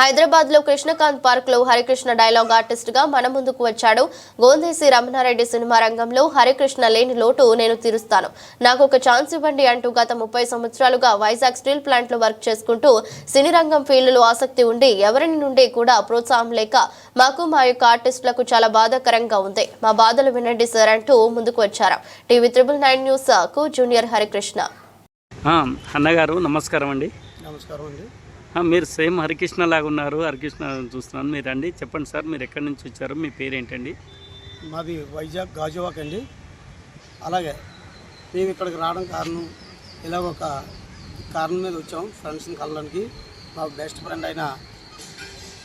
హైదరాబాద్లో కృష్ణకాంత్ పార్క్లో హరికృష్ణ డైలాగ్ ఆర్టిస్ట్గా మన ముందుకు వచ్చాడు. గోందేసి రమణారెడ్డి సినిమా రంగంలో హరికృష్ణ లేని లోటు నేను తీరుస్తాను. నాకు ఒక ఛాన్స్ ఇవ్వండి అంటూ గత ముప్పై సంవత్సరాలుగా వైజాగ్ స్టీల్ ప్లాంట్లో వర్క్ చేసుకుంటూ సినీ రంగం ఫీల్డ్లో ఆసక్తి ఉండి ఎవరిని నుండి కూడా ప్రోత్సాహం లేక మాకు మా యొక్క ఆర్టిస్టులకు చాలా బాధాకరంగా ఉంది. మా బాధలు వినండి సార్ అంటూ ముందుకు వచ్చారు. టీవీ త్రిబుల్ నైన్ న్యూస్కు జూనియర్ హరికృష్ణ. అన్నగారు నమస్కారం అండి. నమస్కారం అండి. మీరు సేమ్ హరికృష్ణ లాగా ఉన్నారు. హరికృష్ణ చూస్తున్నాను. మీరు అండి చెప్పండి సార్ మీరు ఎక్కడి నుంచి వచ్చారు? మీ పేరేంటండి? మాది వైజాగ్ గాజువాక్ అండి. అలాగే మేము ఇక్కడికి రావడం కారణం ఇలా ఒక కారణం మీద వచ్చాం ఫ్రెండ్స్ని కలడానికి మా బెస్ట్ ఫ్రెండ్ అయిన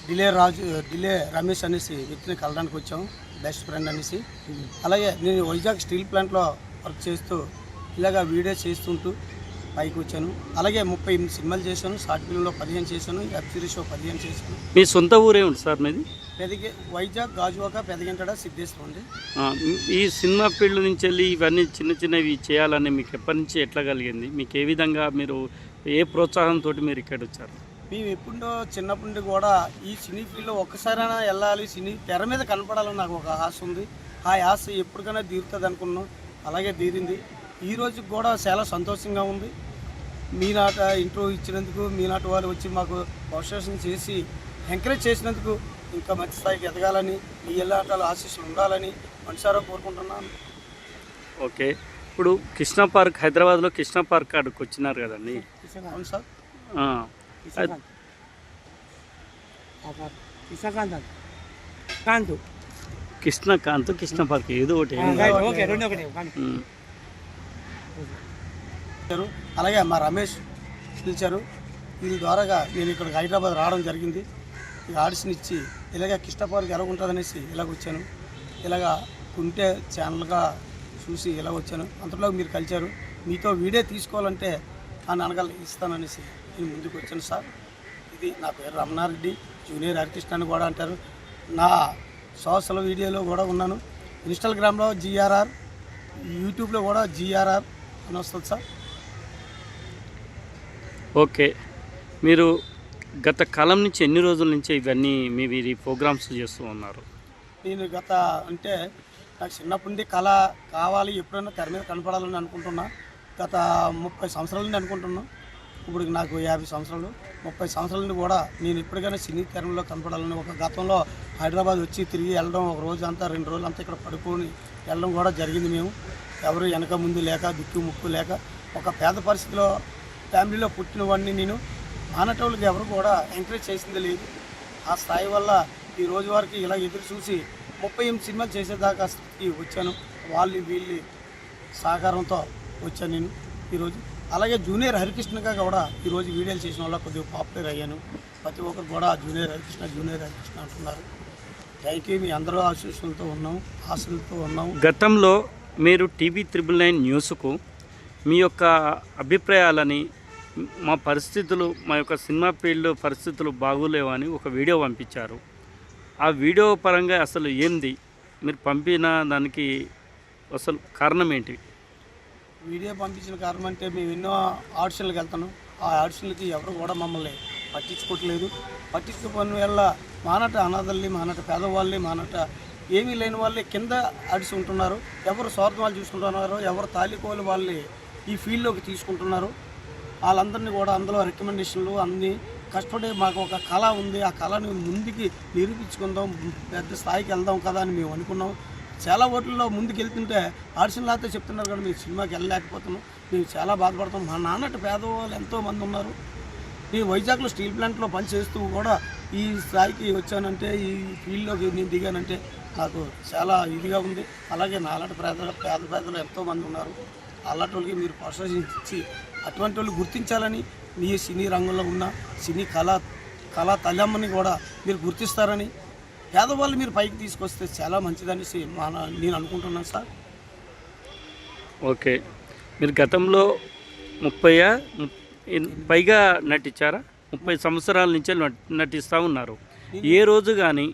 డిలే రాజు డిలే రమేష్ అనేసి వ్యక్తిని కలడానికి వచ్చాం. బెస్ట్ ఫ్రెండ్ అనేసి. అలాగే నేను వైజాగ్ స్టీల్ ప్లాంట్లో వర్క్ చేస్తూ ఇలాగ వీడియో చేస్తుంటూ పైకి వచ్చాను. అలాగే ముప్పై ఎనిమిది సినిమాలు చేశాను. షార్ట్ ఫిల్మ్లో పదిహేను చేశాను. వెబ్ సిరీస్లో పదిహేను చేశాను. మీ సొంత ఊరే ఉంది సార్ మీది? పెదిగే వైజాగ్ గాజువాక పెదగంటడ సిద్ధేశ్వరం అండి. ఈ సినిమా ఫీల్డ్ నుంచి వెళ్ళి ఇవన్నీ చిన్న చిన్నవి చేయాలని మీకు ఎప్పటి నుంచి ఎట్లా కలిగింది మీకు ఏ విధంగా మీరు ఏ ప్రోత్సాహంతో మీరు ఇక్కడ వచ్చారు? మేము ఎప్పుడో చిన్నప్పటి నుండి కూడా ఈ సినీ ఫీల్డ్లో ఒక్కసారైనా వెళ్ళాలి. సినీ తెర మీద కనపడాలని నాకు ఒక ఆశ ఉంది. ఆ ఆశ ఎప్పటికైనా తీరుతుంది అనుకున్నాం అలాగే తీరింది. ఈ రోజుకి కూడా చాలా సంతోషంగా ఉంది. మీ నాట ఇంట్రో ఇచ్చినందుకు మీ నాటి వాళ్ళు వచ్చి మాకు ప్రోత్సాహం చేసి ఎంకరేజ్ చేసినందుకు ఇంకా మంచి స్థాయికి ఎదగాలని మీ ఎల్లాటాలు ఆశీస్సులు ఉండాలని మనసారా కోరుకుంటున్నాను. ఓకే. ఇప్పుడు కృష్ణ పార్క్ హైదరాబాద్లో కృష్ణ పార్క్ కాడికి వచ్చినారు కదండి? అవును సార్. కృష్ణకాంత్ కృష్ణ పార్క్ ఏదో ఒకటి ఓకే అలాగే మా రమేష్ పిలిచారు. దీని ద్వారాగా నేను ఇక్కడికి హైదరాబాద్ రావడం జరిగింది. ఇక ఆడిషన్ ఇచ్చి ఇలాగ కిష్టపార్క్ ఎలా ఉంటుందనేసి ఇలాగ వచ్చాను. ఇలాగ ఉంటే ఛానల్గా చూసి ఇలా వచ్చాను. అంతలో మీరు కలిచారు మీతో వీడియో తీసుకోవాలంటే ఆ నాన్నగారు ఇస్తాననేసి నేను ముందుకు వచ్చాను సార్. ఇది నా పేరు రమణారెడ్డి. జూనియర్ హరికృష్ణ అని కూడా అంటారు. నా సోషల్ వీడియోలో కూడా ఉన్నాను. ఇన్స్టాగ్రామ్లో జిఆర్ఆర్ యూట్యూబ్లో కూడా జిఆర్ఆర్ అని వస్తుంది సార్. ఓకే. మీరు గత కాలం నుంచి ఎన్ని రోజుల నుంచి ఇవన్నీ మీ వీరి ప్రోగ్రామ్స్ చేస్తూ ఉన్నారు? నేను గత అంటే నాకు చిన్నప్పటి నుండి కళ కావాలి ఎప్పుడైనా తెర మీద కనపడాలని అనుకుంటున్నా. గత ముప్పై సంవత్సరాల నుండి అనుకుంటున్నా. ఇప్పుడు నాకు యాభై సంవత్సరాలు. ముప్పై సంవత్సరాల నుండి కూడా నేను ఎప్పటికైనా సినీ తెరలో కనపడాలని ఒక గతంలో హైదరాబాద్ వచ్చి తిరిగి వెళ్ళడం ఒక రోజు అంతా రెండు రోజులు అంతా ఇక్కడ పడుకొని వెళ్ళడం కూడా జరిగింది మేము. ఎవరు వెనక ముందు లేక దిక్కు ముక్కు లేక ఒక పేద పరిస్థితిలో ఫ్యామిలీలో పుట్టినవాడిని నేను మానటోళ్ళకి ఎవరు కూడా ఎంకరేజ్ చేసింది లేదు. ఆ స్థాయి వల్ల ఈ రోజు వరకు ఇలా ఎదురు చూసి ముప్పై ఎనిమిది సినిమాలు చేసేదాకా వచ్చాను. వాళ్ళు వీళ్ళు సహకారంతో వచ్చాను నేను ఈరోజు. అలాగే జూనియర్ హరికృష్ణగా కూడా ఈరోజు వీడియోలు చేసిన వల్ల కొద్దిగా పాపులర్ అయ్యాను. ప్రతి ఒక్కరు కూడా జూనియర్ హరికృష్ణ జూనియర్ హరికృష్ణ అంటున్నారు. థ్యాంక్ యూ మీ అందరూ ఆశీస్సులతో ఉన్నాం ఆశలతో ఉన్నాం. గతంలో మీరు టీవీ త్రిబుల్ నైన్ న్యూస్కు మీ యొక్క అభిప్రాయాలని మా పరిస్థితులు మా యొక్క సినిమా ఫీల్డ్ పరిస్థితులు బాగోలేవని ఒక వీడియో పంపించారు. ఆ వీడియో పరంగా అసలు ఏంది? మీరు పంపిన దానికి అసలు కారణం ఏంటి? వీడియో పంపించిన కారణం అంటే మేము ఎన్నో ఆడిషన్లకు వెళ్తాను. ఆ ఆడిషన్లకి ఎవరు కూడా మమ్మల్ని పట్టించుకోవట్లేదు. పట్టించుకోని వల్ల మానట అనాథల్ని మానట పేదవాళ్ళని మానట ఏమీ లేని వాళ్ళే కింద అడిసి ఉంటున్నారు. ఎవరు స్వార్థం చూసుకుంటున్నారు ఎవరు తాలికోలు వాళ్ళని ఈ ఫీల్డ్లోకి తీసుకుంటున్నారు. వాళ్ళందరినీ కూడా అందులో రికమెండేషన్లు అన్ని కష్టపడి మాకు ఒక కళ ఉంది. ఆ కళని ముందుకి నిరూపించుకుందాం పెద్ద స్థాయికి వెళ్దాం కదా అని మేము అనుకున్నాం. చాలా ఓట్లలో ముందుకు వెళ్తుంటే ఆడిషన్ లాతో చెప్తున్నారు కానీ మేము సినిమాకి వెళ్ళలేకపోతున్నాం. మేము చాలా బాధపడతాం మా నాన్నటి పేదవాళ్ళు ఎంతో మంది ఉన్నారు. నేను వైజాగ్లో స్టీల్ ప్లాంట్లో పనిచేస్తూ కూడా ఈ స్థాయికి వచ్చానంటే ఈ ఫీల్డ్లోకి నేను దిగానంటే నాకు చాలా ఇదిగా ఉంది. అలాగే నాలాంటి పేద పేద పేదలు ఎంతోమంది ఉన్నారు. అలాంటి వాళ్ళకి మీరు ప్రోత్సహించి అటువంటి వాళ్ళు గుర్తించాలని మీ సినీ రంగంలో ఉన్న సినీ కళా కళా తల్లమ్మని కూడా మీరు గుర్తిస్తారని పేదవాళ్ళు మీరు పైకి తీసుకొస్తే చాలా మంచిదనేసి మా నేను అనుకుంటున్నాను సార్. ఓకే. మీరు గతంలో ముప్పై పైగా నటించారా? ముప్పై సంవత్సరాల నుంచే నటిస్తూ ఉన్నారు. ఏ రోజు కానీ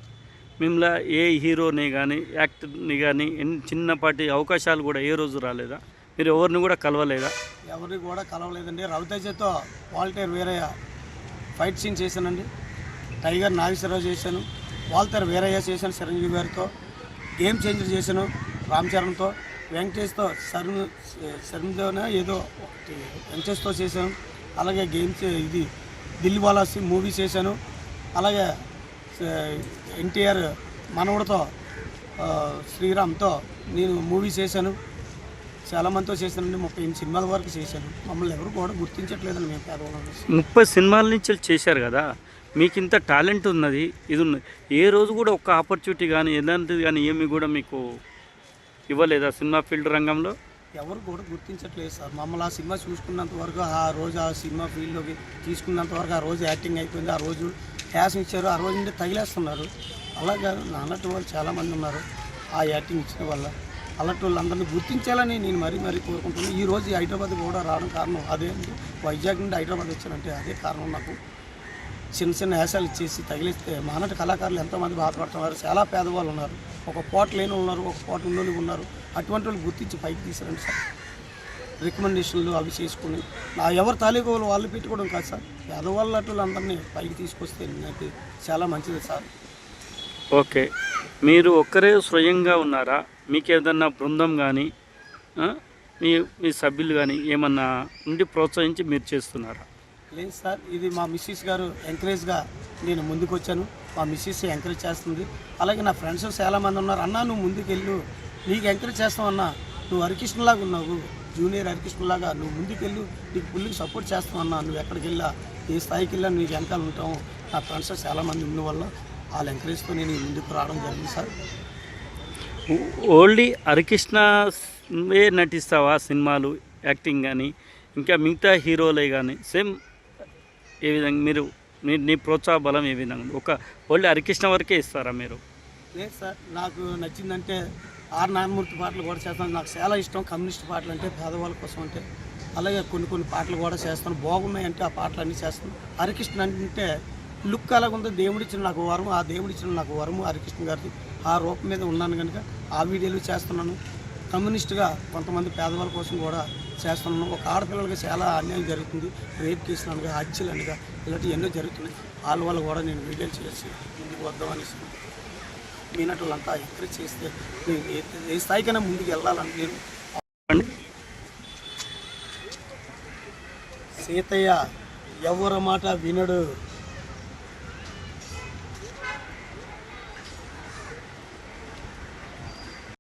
మిమ్మల్ని ఏ హీరోని కానీ యాక్టర్ని కానీ చిన్నపాటి అవకాశాలు కూడా ఏ రోజు రాలేదా? మీరు ఎవరిని కూడా కలవలేదా? ఎవరిని కూడా కలవలేదండి. రవితేజతో వాల్టేర్ వేరే ఫైట్ సీన్ చేశానండి. టైగర్ నాగేశ్వరరావు చేశాను. వాల్తర్ వీరయ్య చేశాను చిరంజీవి గారితో. గేమ్ చేంజర్ చేశాను రామ్ చరణ్తో. వెంకటేష్తో శర్మ శర్మతోనే ఏదో వెంకటేష్తో చేశాను. అలాగే గేమ్స్ ఇది దిల్ వాలా మూవీ చేశాను. అలాగే ఎన్టీఆర్ మనవుడితో శ్రీరామ్తో నేను మూవీ చేశాను. చాలా మందితో చేశానండి ముప్పై ఎనిమిది సినిమాల వరకు చేశాను. మమ్మల్ని ఎవరు కూడా గుర్తించట్లేదండి మేము పేదవాళ్ళం ముప్పై సినిమాల నుంచి చేశారు కదా మీకు ఇంత టాలెంట్ ఉన్నది ఇది ఉన్నది ఏ రోజు కూడా ఒక ఆపర్చునిటీ కానీ ఎలాంటిది కానీ ఏమి కూడా మీకు ఇవ్వలేదా సినిమా ఫీల్డ్ రంగంలో? ఎవరు కూడా గుర్తించట్లేదు సార్. మమ్మల్ని ఆ సినిమా చూసుకున్నంత వరకు ఆ రోజు ఆ సినిమా ఫీల్డ్లోకి తీసుకున్నంత వరకు ఆ రోజు యాక్టింగ్ అయిపోయింది ఆ రోజు క్యాష్ ఇచ్చారు ఆ రోజు నుండి తగిలేస్తున్నారు. అలాగే అన్నట్టు వాళ్ళు చాలామంది ఉన్నారు ఆ యాక్టింగ్ ఇచ్చిన వల్ల. అలాంటి వాళ్ళందరినీ గుర్తించాలని నేను మరీ మరీ కోరుకుంటున్నాను. ఈ రోజు హైదరాబాద్ కూడా రావడం కారణం అదే వైజాగ్ నుండి హైదరాబాద్ వచ్చానంటే అదే కారణం నాకు. చిన్న చిన్న యాసాలు ఇచ్చేసి తగిలిస్తే మానటి కళాకారులు ఎంతోమంది బాధపడుతున్నారు. చాలా పేదవాళ్ళు ఉన్నారు. ఒక పోట లేని ఉన్నారు ఒక పోట ఉన్నోళ్ళు ఉన్నారు. అటువంటి వాళ్ళు గుర్తించి పైకి తీసుకురండి సార్. రికమెండేషన్లు అవి చేసుకుని నా ఎవరు తాలూకు వాళ్ళు వాళ్ళు పెట్టుకోవడం కాదు సార్. పేదవాళ్ళు వాళ్ళందరినీ పైకి తీసుకొస్తే నాకు చాలా మంచిది సార్. ఓకే. మీరు ఒక్కరే స్వయంగా ఉన్నారా? మీకు ఏదన్నా బృందం కానీ మీ మీ సభ్యులు కానీ ఏమన్నా ఉండి ప్రోత్సహించి మీరు చేస్తున్నారా? లేదు సార్ ఇది మా మిస్సెస్ గారు ఎంకరేజ్గా నేను ముందుకు వచ్చాను మా మిస్సెస్ ఎంకరేజ్ చేస్తుంది. అలాగే నా ఫ్రెండ్స్ చాలామంది ఉన్నారు. అన్నా నువ్వు ముందుకు వెళ్ళు నీకు ఎంకరేజ్ చేస్తావు అన్నా. నువ్వు హరికృష్ణలాగా ఉన్నావు. జూనియర్ హరికృష్ణలాగా నువ్వు ముందుకు వెళ్ళు నీకు ఫుల్కి సపోర్ట్ చేస్తావు అన్నా. నువ్వు ఎక్కడికి వెళ్ళా ఏ స్థాయికి వెళ్ళా నీకు వెనకాల ఉంటావు నా ఫ్రెండ్స్ చాలామంది ఉన్న వల్ల వాళ్ళు ఎంకరేజ్తో నేను ముందుకు రావడం జరిగింది సార్. ఓన్లీ హరికృష్ణ నటిస్తావా సినిమాలు యాక్టింగ్ కానీ ఇంకా మిగతా హీరోలే కానీ సేమ్ ఏ విధంగా మీరు మీ నీ ప్రోత్సాహ బలం ఏ విధంగా ఉంది? ఒక ఓన్లీ హరికృష్ణ వరకే ఇస్తారా మీరు? లేదు సార్ నాకు నచ్చిందంటే ఆర్ నారాయణమూర్తి పాటలు కూడా చేస్తాను. నాకు చాలా ఇష్టం. కమ్యూనిస్ట్ పాటలు అంటే పేదవాళ్ళ కోసం అంటే. అలాగే కొన్ని కొన్ని పాటలు కూడా చేస్తాను. బాగున్నాయంటే ఆ పాటలు అన్నీ చేస్తాను. హరికృష్ణ అంటే లుక్ అలాగుందో. దేవుడిచ్చిన నాకు వరము. ఆ దేవుడిచ్చిన నాకు వరము. హరికృష్ణ గారిది ఆ రూపం మీద ఉన్నాను కనుక ఆ వీడియోలు చేస్తున్నాను. కమ్యూనిస్ట్గా కొంతమంది పేదవాళ్ళ కోసం కూడా చేస్తున్నాను. ఒక ఆడపిల్లలకి చాలా అన్యాయం జరుగుతుంది. రేప్ కేసులు అనగా హత్యలు అనగా ఇలాంటివి ఎన్నో జరుగుతున్నాయి. వాళ్ళ వాళ్ళు కూడా నేను వీడియోలు చేసి ముందుకు వద్దామనేసి మీ నటులంతా ఎంకరేజ్ చేస్తే నేను ఏ- స్థాయికైనా ముందుకు వెళ్ళాలని నేను సీతయ్య ఎవరి మాట వినడు?